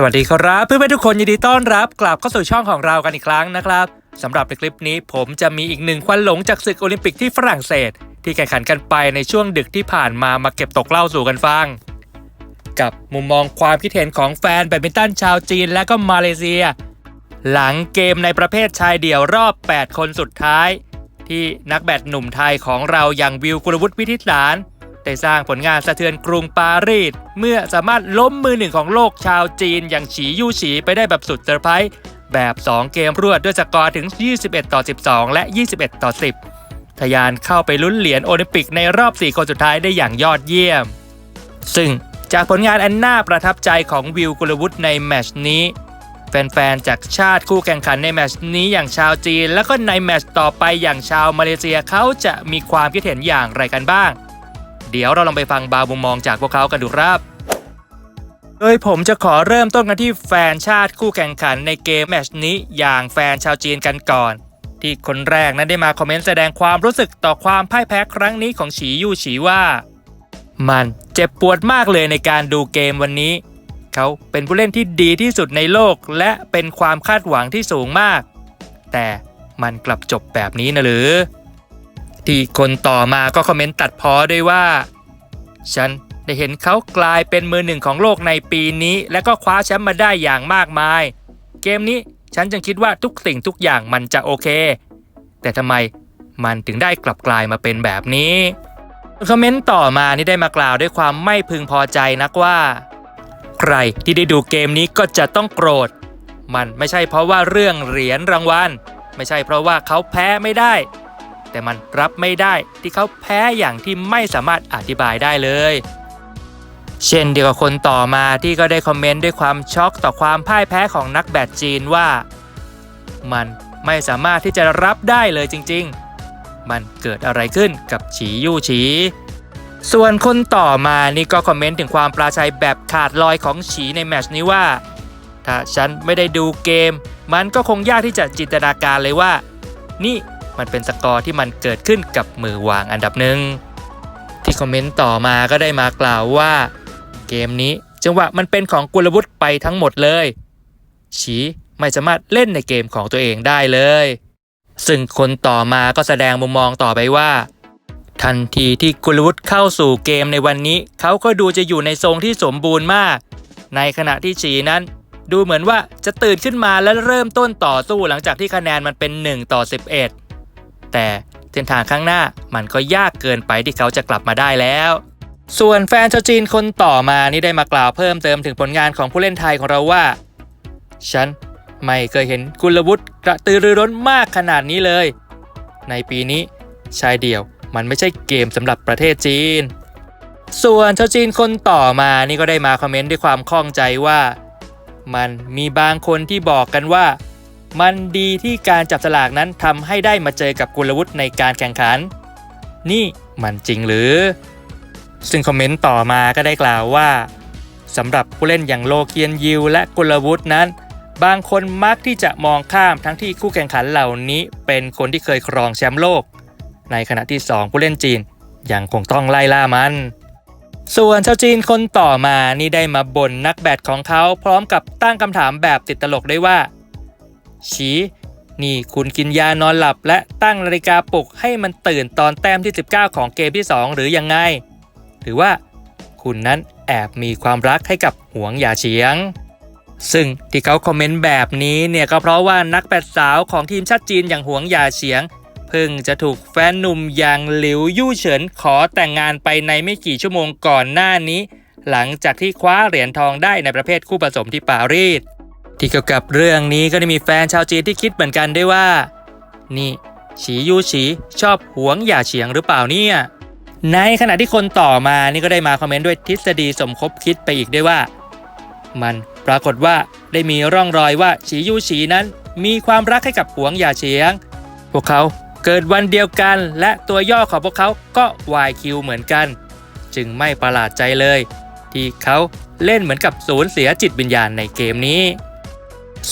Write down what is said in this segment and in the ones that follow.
สวัสดีครับเพื่อนๆทุกคนยินดีต้อนรับกลับเข้าสู่ช่องของเรากันอีกครั้งนะครับสำหรับในคลิปนี้ผมจะมีอีกหนึ่งควันหลงจากศึกโอลิมปิกที่ฝรั่งเศส ที่แข่งขันกันไปในช่วงดึกที่ผ่านมามาเก็บตกเล่าสู่กันฟัง กับมุมมองความคิดเห็นของแฟนแบดมินตันชาวจีนและก็มาเลเซีย หลังเกมในประเภทชายเดี่ยวรอบ 8 คนสุดท้าย ที่นักแบดหนุ่มไทยของเราอย่างวิวกุลวุฒิวิทิตหลาน ได้สร้างผลงานสะเทือนกรุงปารีสเมื่อสามารถล้มมือหนึ่งของโลกชาวจีนอย่างฉียู่ฉีไปได้แบบสุดเซอร์ไพรส์แบบ 2 เกมรวดด้วยสกอร์ถึง 21 ต่อ 12 และ 21 ต่อ 10ทะยานเข้าไปลุ้นเหรียญโอลิมปิกในรอบ 4 คนสุดท้ายได้อย่างยอดเยี่ยม ซึ่งจากผลงานอันน่าประทับใจของวิวกุลวุฒิในแมชนี้ แฟนๆ จากชาติคู่แข่งขันในแมชนี้อย่างชาวจีน แล้วก็ในแมชต่อไปอย่างชาวมาเลเซียเขาจะมีความคิดเห็นอย่างไรกันบ้าง เดี๋ยวเราลองไปฟังบางมุมมองจากพวกเขากันดูครับโดยผมจะขอเริ่มต้นกันที่แฟนชาติคู่แข่งขันในเกมแมชนี้อย่างแฟนชาวจีนกันก่อน ที่คนแรกนั้นได้มาคอมเมนต์แสดงความรู้สึกต่อความพ่ายแพ้ครั้งนี้ของฉียู่ฉีว่า มันเจ็บปวดมากเลยในการดูเกมวันนี้ เขาเป็นผู้เล่นที่ดีที่สุดในโลกและเป็นความคาดหวังที่สูงมาก แต่มันกลับจบแบบนี้นะหรือ ที่คนต่อมาก็คอมเมนต์ตัดพ้อด้วยว่า ฉันได้เห็นเขากลายเป็นมือหนึ่งของโลกในปีนี้ และก็คว้าแชมป์มาได้อย่างมากมาย เกมนี้ฉันจึงคิดว่าทุกสิ่งทุกอย่างมันจะโอเค แต่ทำไมมันถึงได้กลับกลายมาเป็นแบบนี้คอมเมนต์ต่อมานี่ได้มากล่าวด้วยความไม่พึงพอใจนักว่า ใครที่ได้ดูเกมนี้ก็จะต้องโกรธ มันไม่ใช่เพราะว่าเรื่องเหรียญรางวัล ไม่ใช่เพราะว่าเขาแพ้ไม่ได้ แต่มันรับไม่ได้ที่เขาแพ้อย่างที่ไม่สามารถอธิบายได้เลย เช่นเดียวกับคนต่อมาที่ก็ได้คอมเมนต์ด้วยความช็อกต่อความพ่ายแพ้ของนักแบดจีนว่า มันไม่สามารถที่จะรับได้เลยจริง ๆ มันเกิดอะไรขึ้นกับฉียู่ฉีส่วนคนต่อมานี่ก็คอมเมนต์ถึงความปลาชัยแบบขาดลอยของฉีในแมชนี้ว่า ถ้าฉันไม่ได้ดูเกม มันก็คงยากที่จะจินตนาการเลยว่า นี่ มันเป็นสกอร์ที่มันเกิดขึ้นกับมือวางอันดับหนึ่งที่คอมเมนต์ต่อมาก็ได้มากล่าวว่า เกมนี้จังหวะมันเป็นของกุลวุฒิไปทั้งหมดเลยฉีไม่สามารถเล่นในเกมของตัวเองได้เลย ซึ่งคนต่อมาก็แสดงมุมมองต่อไปว่า ทันทีที่กุลวุฒิเข้าสู่เกมในวันนี้ เขาก็ดูจะอยู่ในทรงที่สมบูรณ์มาก ในขณะที่ฉีนั้น ดูเหมือนว่าจะตื่นขึ้นมาและเริ่มต้นต่อสู้หลังจากที่คะแนนมันเป็น 1 ต่อ 11 แต่เส้นทางข้างหน้ามันก็ยากเกินไปที่เขาจะกลับมาได้แล้ว ส่วนแฟนชาวจีนคนต่อมานี่ได้มากล่าวเพิ่มเติมถึงผลงานของผู้เล่นไทยของเราว่า ฉันไม่เคยเห็นกุลวุฒิกระตือรือร้นมากขนาดนี้เลย ในปีนี้ชายเดี่ยวมันไม่ใช่เกมสำหรับประเทศจีน ส่วนชาวจีนคนต่อมานี่ก็ได้มาคอมเมนต์ด้วยความข้องใจว่า มันมีบางคนที่บอกกันว่า มันดีที่การจับสลากนั้นทำให้ได้มาเจอกับกุลวุฒิในการแข่งขัน นี่มันจริงหรือ ซึ่งคอมเมนต์ต่อมาก็ได้กล่าวว่าสำหรับผู้เล่นอย่างโลเคียนยิวและกุลวุฒินั้น บางคนมักที่จะมองข้ามทั้งที่คู่แข่งขันเหล่านี้ เป็นคนที่เคยครองแชมป์โลก ในขณะที่ 2 ผู้เล่นจีนยังคงต้องไล่ล่ามัน ส่วนชาวจีนคนต่อมานี่ได้มาบ่นนักแบดของเขาพร้อมกับตั้งคำถามแบบติดตลกด้วยว่า ฉีนี่คุณกินยานอนหลับและตั้งนาฬิกาปลุกให้มันตื่นตอนแต้มที่ 19 ของเกมที่ 2 หรือยังไง หรือว่าคุณนั้นแอบมีความรักให้กับหวงหยาเฉียง ซึ่งที่เขาคอมเมนต์แบบนี้เนี่ยก็เพราะว่านักแบดสาวของทีมชาติจีนอย่างหวงหยาเฉียงเพิ่งจะถูกแฟนหนุ่มอย่างหลิวยู่เฉินขอแต่งงานไปในไม่กี่ชั่วโมงก่อนหน้านี้ หลังจากที่คว้าเหรียญทองได้ในประเภทคู่ผสมที่ปารีส ที่เกี่ยวกับเรื่องนี้ก็ได้มีแฟนชาวจีนที่คิดเหมือนกันได้ว่า นี่ ฉียูฉีชอบหวงหย่าเฉียงหรือเปล่าเนี่ย ในขณะที่คนต่อมานี่ก็ได้มาคอมเมนต์ด้วยทฤษฎีสมคบคิดไปอีกด้วยว่า มันปรากฏว่าได้มีร่องรอยว่าฉียูฉีนั้น มีความรักให้กับหวงหย่าเฉียง พวกเขาเกิดวันเดียวกัน และตัวย่อของพวกเขาก็ YQ เหมือนกัน จึงไม่ประหลาดใจเลย ที่เขาเล่นเหมือนกับสูญเสียจิตวิญญาณในเกมนี้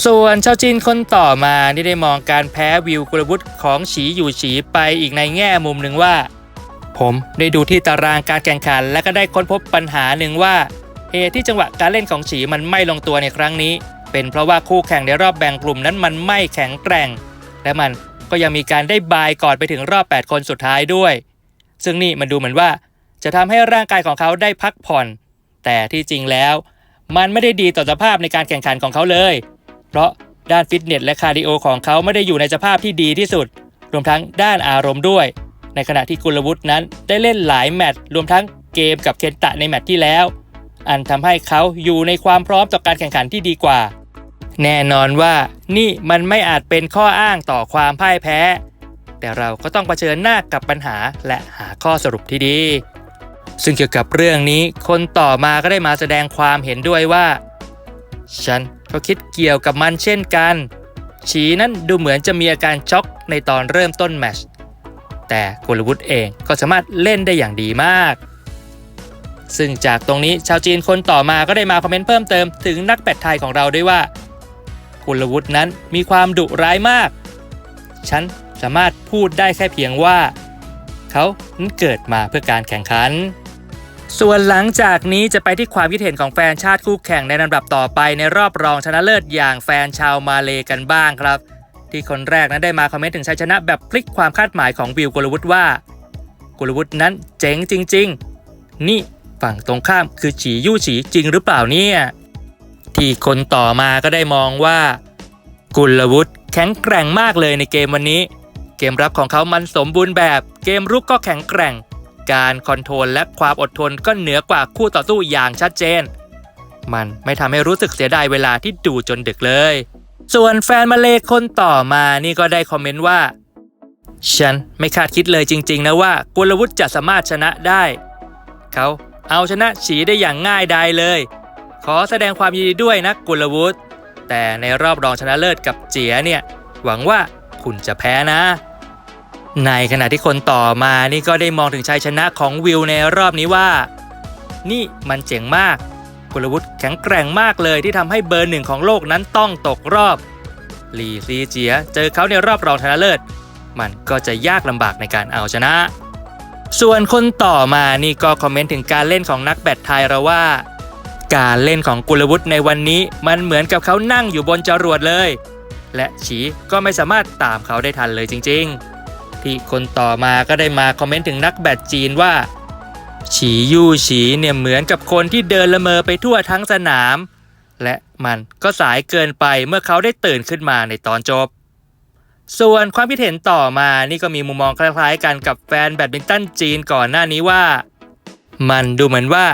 ส่วนชาวจีนคนต่อมาที่ได้มองการแพ้วิวกุลวุฒิของฉีอยู่ฉีไปอีกในแง่มุมหนึ่งว่า ผมได้ดูที่ตารางการแข่งขัน และก็ได้ค้นพบปัญหาหนึ่งว่าเหตุที่จังหวะการเล่นของฉีมันไม่ลงตัวในครั้งนี้ เป็นเพราะว่าคู่แข่งในรอบแบ่งกลุ่มนั้นมันไม่แข็งแกร่ง และมันก็ยังมีการได้บายก่อนไปถึงรอบ 8 คนสุดท้ายด้วย ซึ่งนี่มันดูเหมือนว่า จะทำให้ร่างกายของเขาได้พักผ่อน แต่ที่จริงแล้ว มันไม่ได้ดีต่อสภาพในการแข่งขันของเขาเลย ราะด้านฟิตเนสและคาร์ดิโอของเขาไม่ได้อยู่ในสภาพที่ดีที่สุด รวมทั้งด้านอารมณ์ด้วย ในขณะที่กุลวุฒินั้นได้เล่นหลายแมตช์รวมทั้งเกมกับเคนตะในแมตช์ที่แล้ว อันทำให้เขาอยู่ในความพร้อมต่อการแข่งขันที่ดีกว่า แน่นอนว่านี่มันไม่อาจเป็นข้ออ้างต่อความพ่ายแพ้ แต่เราก็ต้องเผชิญหน้ากับปัญหาและหาข้อสรุปที่ดี ซึ่งเกี่ยวกับเรื่องนี้คนต่อมาก็ได้มาแสดงความเห็นด้วยว่า ฉัน ก็คิดเกี่ยวกับมันเช่นกัน ฉีนั้นดูเหมือนจะมีอาการช็อกในตอนเริ่มต้นแมชแต่กุลวุฒิเองก็สามารถเล่นได้อย่างดีมาก ซึ่งจากตรงนี้ชาวจีนคนต่อมาก็ได้มาคอมเมนต์เพิ่มเติมถึงนักแบดไทยของเราด้วยว่ากุลวุฒินั้นมีความดุร้ายมาก ฉันสามารถพูดได้แค่เพียงว่า เขานั้นเกิดมาเพื่อการแข่งขัน ส่วนหลังจากนี้จะไปที่ความคิดเห็นของแฟนชาติคู่แข่งในลำดับต่อไปในรอบรองชนะเลิศอย่างแฟนชาวมาเลกันบ้างครับ ที่คนแรกนั้นได้มาคอมเมนต์ถึงชัยชนะแบบพลิกความคาดหมายของวิวกุลวุฒิว่ากุลวุฒินั้นเจ๋งจริง ๆ นี่ฝั่งตรงข้ามคือฉียู่ฉีจริงหรือเปล่าเนี่ยที่คนต่อมาก็ได้มองว่า กุลวุฒิแข็งแกร่งมากเลยในเกมวันนี้ เกมรับของเขามันสมบูรณ์แบบ เกมรุกก็แข็งแกร่ง การคอนโทรลและความอดทนก็เหนือกว่าคู่ต่อสู้อย่างชัดเจน มันไม่ทำให้รู้สึกเสียดายเวลาที่ดูจนดึกเลย ส่วนแฟนมาเลคนต่อมานี่ก็ได้คอมเมนต์ว่า ฉันไม่คาดคิดเลยจริง ๆ นะว่ากุลวุฒิจะสามารถชนะได้ เขาเอาชนะฉีได้อย่างง่ายดายเลย ขอแสดงความยินดีด้วยนะกุลวุฒิแต่ในรอบรองชนะเลิศกับเจียเนี่ย หวังว่าคุณจะแพ้นะ ในขณะที่คนต่อมานี่ก็ได้มองถึงชัยชนะของวิวในรอบนี้ว่า นี่มันเจ๋งมากกุลวุฒิแข็งแกร่งมากเลยที่ทำให้เบอร์หนึ่งของโลกนั้นต้องตกรอบหลีซีเจียเจอเขาในรอบรองชนะเลิศ มันก็จะยากลำบากในการเอาชนะ ส่วนคนต่อมานี่ก็คอมเมนต์ถึงการเล่นของนักแบดไทยเราว่า การเล่นของกุลวุฒิในวันนี้มันเหมือนกับเขานั่งอยู่บนจรวดเลย และฉีก็ไม่สามารถตามเขาได้ทันเลยจริง ๆ ที่คนต่อมาก็ได้มาคอมเมนต์ถึงนักแบดจีนว่า ฉียู่ฉีเนี่ยเหมือนกับคนที่เดินละเมอไปทั่วทั้งสนาม และมันก็สายเกินไปเมื่อเขาได้ตื่นขึ้นมาในตอนจบ ส่วนความคิดเห็นต่อมานี่ก็มีมุมมองคล้ายๆ กันกับแฟนแบดมินตันจีนก่อนหน้านี้ว่า มันดูเหมือนว่า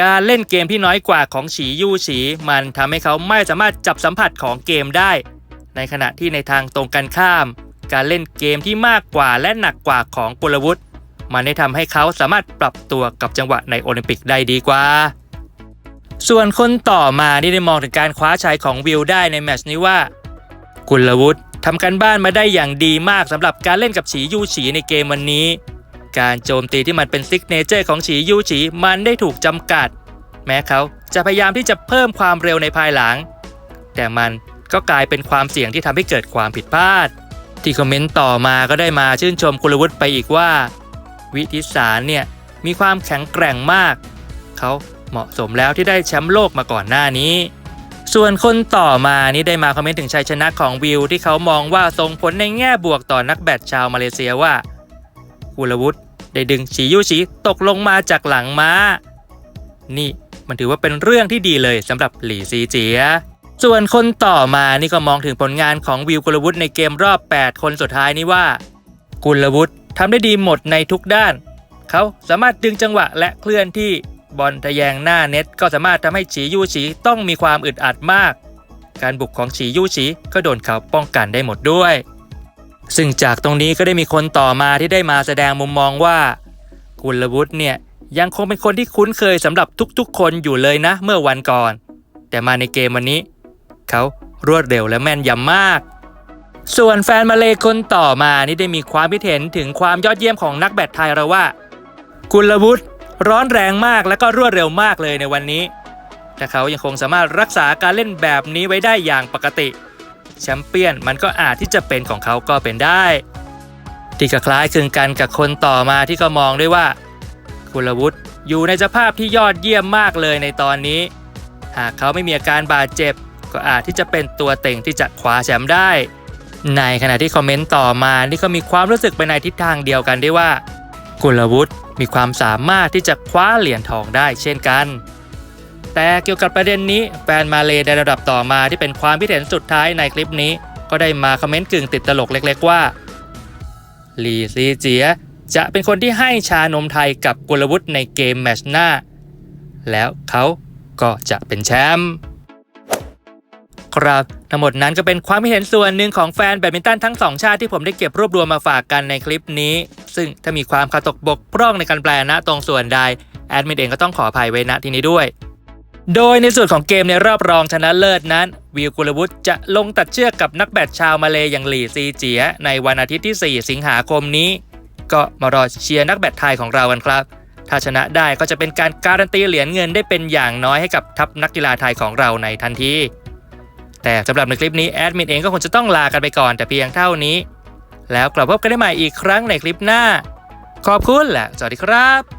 การเล่นเกมที่น้อยกว่าของฉียู่ฉี มันทำให้เขาไม่สามารถจับสัมผัสของเกมได้ ในขณะที่ในทางตรงกันข้าม การเล่นเกมที่มากกว่าและหนักกว่าของกุลวุฒิมันได้ทำให้เขาสามารถปรับตัวกับจังหวะในโอลิมปิกได้ดีกว่า ส่วนคนต่อมาที่ได้มองถึงการคว้าชัยของวิวได้ในแมชนี้ว่ากุลวุฒิทำการบ้านมาได้อย่างดีมากสำหรับการเล่นกับฉียูฉีในเกมวันนี้ การโจมตีที่มันเป็นซิกเนเจอร์ของฉียูฉีมันได้ถูกจำกัด แม้เขาจะพยายามที่จะเพิ่มความเร็วในภายหลัง แต่มันก็กลายเป็นความเสี่ยงที่ทำให้เกิดความผิดพลาด ที่คอมเมนต์ต่อมาก็ได้มาชื่นชมกุลวุฒิไปอีกว่า วิทิสารเนี่ยมีความแข็งแกร่งมาก เขาเหมาะสมแล้วที่ได้แชมป์โลกมาก่อนหน้านี้ ส่วนคนต่อมานี่ได้มาคอมเมนต์ถึงชัยชนะของวิว ที่เขามองว่าส่งผลในแง่บวกต่อนักแบดชาวมาเลเซียว่ากุลวุฒิได้ดึงฉียูฉีตกลงมาจากหลังม้า นี่มันถือว่าเป็นเรื่องที่ดีเลยสำหรับหลี่ซีเจีย ส่วนคนต่อมานี่ก็มองถึงผลงานของวิวกุลวุฒิในเกมรอบ 8 คนสุดท้ายนี้ว่า กุลวุฒิทำได้ดีหมดในทุกด้าน เขาสามารถดึงจังหวะและเคลื่อนที่บอลทะแยงหน้าเน็ต ก็สามารถทำให้ฉียูฉีต้องมีความอึดอัดมาก การบุกของฉียูฉีก็โดนเขาป้องกันได้หมดด้วย ซึ่งจากตรงนี้ก็ได้มีคนต่อมาที่ได้มาแสดงมุมมองว่า กุลวุฒิเนี่ยยังคงเป็นคนที่คุ้นเคยสำหรับทุกๆ คนอยู่เลยนะเมื่อวันก่อน แต่มาในเกมวันนี้ เขารวดเร็วและแม่นยำมาก ส่วนแฟนมาเลคนต่อมานี่ได้มีความคิดเห็นถึงความยอดเยี่ยมของนักแบดไทยเราว่า กุลวุฒิร้อนแรงมากและก็รวดเร็วมากเลยในวันนี้แต่เขายังคงสามารถรักษาการเล่นแบบนี้ไว้ได้อย่างปกติแชมเปี้ยนมันก็อาจที่จะเป็นของเขาก็เป็นได้ ที่ก็คล้ายคลึงกันกับคนต่อมาที่ก็มองด้วยว่า กุลวุฒิอยู่ในสภาพที่ยอดเยี่ยมมากเลยในตอนนี้ หากเขาไม่มีอาการบาดเจ็บ ก็อาจที่จะเป็นตัวเต็งที่จะคว้าแชมป์ได้ ในขณะที่คอมเมนต์ต่อมานี่ก็มีความรู้สึกไปในทิศทางเดียวกันได้ว่า กุลวุฒิมีความสามารถที่จะคว้าเหรียญทองได้เช่นกัน แต่เกี่ยวกับประเด็นนี้แฟนมาเลในระดับต่อมาที่เป็นความคิดเห็นสุดท้ายในคลิปนี้ ก็ได้มาคอมเมนต์กึ่งติดตลกเล็ก ๆ ว่าลีซีเจียจะเป็นคนที่ให้ชานมไทยกับกุลวุฒิในเกมแมตช์หน้า แล้วเขาก็จะเป็นแชมป์ ครับ ทั้งหมดนั้นก็เป็นความคิดเห็นส่วนหนึ่งของแฟนแบดมินตันทั้งสองชาติที่ผมได้เก็บรวบรวมมาฝากกันในคลิปนี้ ซึ่งถ้ามีความขาดตกบกพร่องในการแปลนะตรงส่วนใดแอดมินเองก็ต้องขออภัยไว้ณที่นี้ด้วยโดยในส่วนของเกมในรอบรองชนะเลิศนั้น วิวกุลวุฒิจะลงตัดเชือกกับนักแบดชาวมาเลอย่างหลี่ซีเจีย ในวันอาทิตย์ที่ 4 สิงหาคมนี้ ก็มารอเชียร์นักแบดไทยของเรากันครับ ถ้าชนะได้ก็จะเป็นการการันตีเหรียญเงินได้เป็นอย่างน้อยให้กับทัพนักกีฬาไทยของเราในทันที แต่สำหรับในคลิปนี้แอดมินเองก็คงจะต้องลากันไปก่อนแต่เพียงเท่านี้ แล้วกลับพบกันได้ใหม่อีกครั้งในคลิปหน้า ขอบคุณและสวัสดีครับ